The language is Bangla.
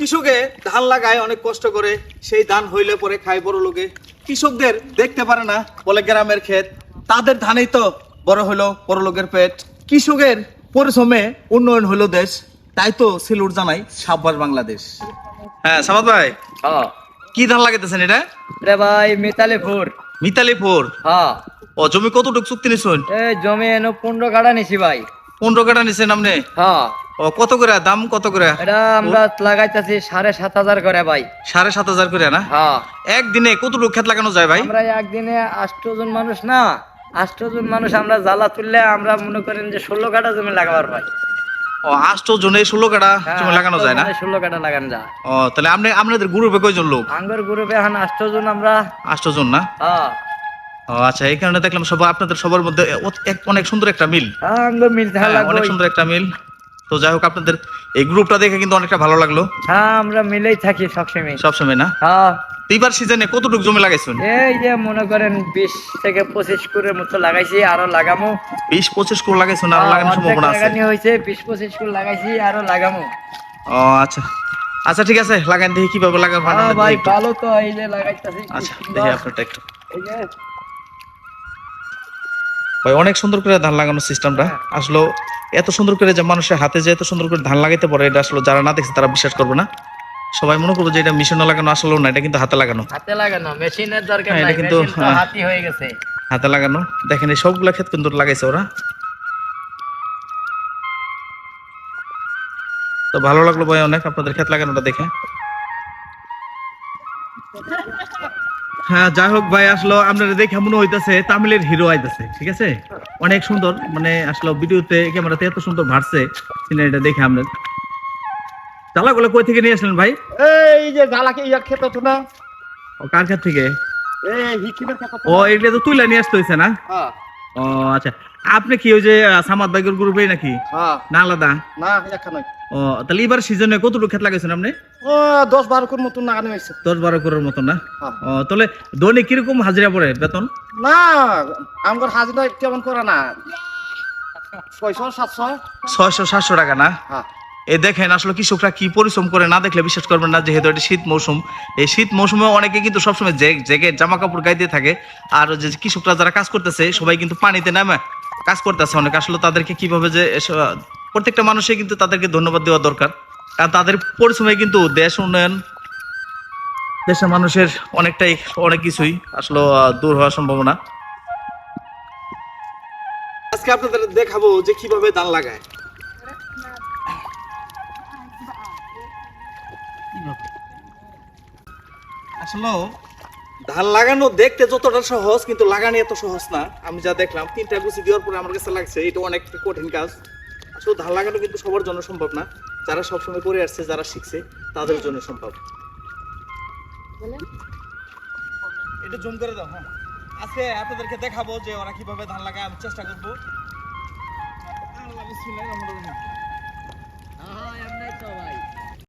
কৃষকে ধান লাগায় অনেক কষ্ট করে সেই ধান হইলে পরে খায় বড় লোকে। কৃষকদের দেখতে পারে না বলে গ্রামের ক্ষেত। তাদের ধানেই তো বড় হলো বড় লোকের পেট। কৃষকের পরিশ্রমে উন্নয়ন হলো দেশ। তাই তো সিলুট জানাই সাব্বাস বাংলাদেশ। হ্যাঁ সাবাদ ভাই। হ্যাঁ। কি ধান লাগাইতেছেন এটা? রে ভাই মিতালিপুর। মিতালিপুর? হ্যাঁ। ও জমি কতটুকু চুক্তি নিছুন? এই জমি এনো পনেরো কাটা নিছি ভাই। পনেরো কাটা নিছেন আপনি? হ্যাঁ। ও কত করে? দাম কত করে? এটা আমরা লাগাইতেছি সাড়ে সাত হাজার করে ভাই। সাড়ে সাত হাজার করে না? হ্যাঁ। একদিনে কতটুকু ক্ষেত লাগানো যায় ভাই? আমরা একদিনে আষ্টজন মানুষ না? আষ্টজন মানুষ আমরা জ্বালা তুললে আমরা মনে করেন যে ষোলো কাটা জমি লাগাবার ভাই। ও আষ্ট জনে ষোলো কাটা হ্যাঁ, জমি লাগানো যায় না? ষোলো কাটা লাগান যায়। ও তাহলে আপনি আপনাদের গ্রুপে কয়জন লোক? আঙ্গুর গ্রুপে এখন আষ্টজন আমরা। আষ্ট জন না? হ্যাঁ। ও আচ্ছা এই কারণে দেখলাম সবাই আপনাদের সবার মধ্যে অনেক সুন্দর একটা মিল। হ্যাঁ, হ্যাঁ, অনেক সুন্দর একটা মিল। তো যাই হোক আপনাদের এই গ্রুপটা দেখে কিন্তু অনেকটা ভালো লাগল। হ্যাঁ আমরা মিলেই থাকি সবসময়। সবসময় না? হ্যাঁ। এইবার সিজনে কতটুকু জমি লাগাইছেন? এই যে মনে করেন বিশ থেকে পঁচিশ করে মতো লাগাইছি আরও লাগামো। বিশ পঁচিশ করে লাগাইছেন আর হ্যাঁ, লাগানোর সম্ভাবনা আছে? হয়েছে বিশ পঁচিশ করে লাগাইছি আরও লাগামো। ও আচ্ছা। আচ্ছা ঠিক আছে লাগান দেখি কীভাবে লাগান হ্যাঁ। ভাই ভালো তো এই যে লাগাইতেছি। আচ্ছা দেখি আপনারটা একটু। এই যে ভাই অনেক সুন্দর করে ধান লাগানোর সিস্টেমটা আসলে এত সুন্দর করে যে মানুষের হাতে যে এত সুন্দর করে ধান লাগাইতে পারে এটা আসলে যারা না দেখছে তারা বিশ্বাস করবে না। সবাই মনে করবে যে এটা মেশিনে লাগানো আসলে না এটা কিন্তু হাতে লাগানো। হাতে লাগানো মেশিনের দরকার হ্যাঁ, নাই এটা কিন্তু, হ্যাঁ। হাতি হয়ে গেছে। হাতে লাগানো। দেখেন এই সবগুলা ক্ষেত কিন্তু লাগাইছে ওরা। তো ভালো লাগল ভাই অনেক আপনাদের ক্ষেত লাগানোটা দেখে। হ্যাঁ যাই হোক ভাই আসলে আপনারা দেখে মনে হইতাছে তামিলের হিরো আইতাছে ঠিক আছে? অনেক সুন্দর মানে আসলে ভিডিওতে ক্যামেরাতে এত সুন্দর ভাসছে সিনারিটা দেখে আপনার। চালাগুলো কই থেকে নিয়ে আসলেন ভাই? এই যে জ্বালাকে ইয়া খেতে তো না। ও কার ক্ষেত থেকে? ও এগুলো তো তুইলা নিয়ে আসতে হয়েছে না? হ্যাঁ। ও আচ্ছা। আপনি কি ওই যে সামাদ বাইকের গ্রুপে নাকি? হ্যাঁ। না আলাদা? না এখানে ও তাহলে এবার সিজনে কতটুকু ক্ষেত লাগাইছেন আপনি? ও দশ বারো মতন লাগানো হয়েছে। দশ বারো করার মতন না? হ্যাঁ। ও তাহলে দৈনিক কীরকম হাজিরা পড়ে বেতন? না আমার হাজিরা কেমন করে না। ছয়শো সাতশো। ছয়শো সাতশো টাকা না? হ্যাঁ। এ দেখেন আসলে কৃষকরা কি পরিশ্রম করে না দেখলে বিশ্বাস করবেন না যেহেতু এটা শীত মৌসুম। এই শীত মৌসুমে অনেকে কিন্তু সবসময় জে- জেগে জামা কাপড় গাইতে থাকে। আর যে কৃষকরা যারা কাজ করতেছে সবাই কিন্তু পানিতে নামে কাজ করতেছে। অনেক আসলে তাদেরকে কীভাবে যে প্রত্যেকটা মানুষই কিন্তু তাদেরকে ধন্যবাদ দেওয়া দরকার। কারণ তাদের পরিশ্রমে কিন্তু দেশ উন্নয়ন দেশের মানুষের অনেকটাই, অনেক কিছুই আসলে দূর হওয়ার সম্ভাবনা। আজকে আপনাদের দেখাবো যে কীভাবে ধান লাগায়। আসলে ধান লাগানো দেখতে যতটা সহজ, কিন্তু লাগানো এত সহজ না। আমি যা দেখলাম, তিনটা গুছি দেওয়ার পরে আমার কাছে লাগছে, এটা অনেক কঠিন কাজ। আসলে ধান লাগানো কিন্তু সবার জন্য সম্ভব না। যারা সবসময় করে আসছে যারা শিখছে তাদের জন্য সম্ভব। এটা জুম করে দাও হ্যাঁ। আজকে আপনাদেরকে দেখাবো যে ওরা কীভাবে ধান লাগায় আমি চেষ্টা করব। আল্লাহ বিসমিল্লাহির রহমানির রহিম। হ্যাঁ এমনি তো ভাই।